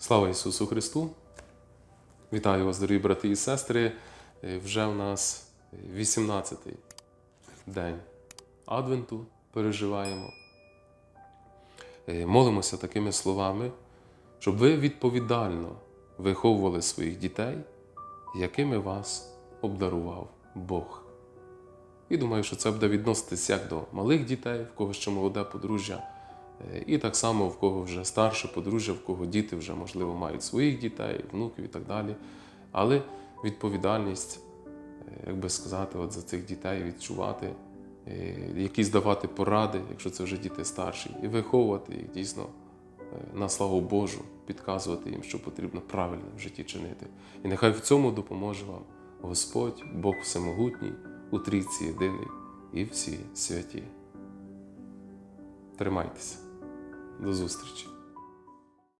Слава Ісусу Христу! Вітаю вас, дорогі брати і сестри. Е, Вже в нас 18-й день Адвенту переживаємо. Е, Молимося такими словами, щоб ви відповідально виховували своїх дітей, якими вас обдарував Бог. І думаю, що це буде відноситись як до малих дітей, в кого ще молоде подружжя, і так само в кого вже старше подружжя, в кого діти вже, можливо, мають своїх дітей, внуків і так далі. Але відповідальність, е, як би сказати, от за цих дітей відчувати, е, якісь давати поради, якщо це вже діти старші, і виховувати їх дійсно е, на славу Божу, підказувати їм, що потрібно правильно в житті чинити. І нехай в цьому допоможе вам Господь, Бог Всемогутній, у трійці єдиний і всі святі. Тримайтеся. До зустрічі!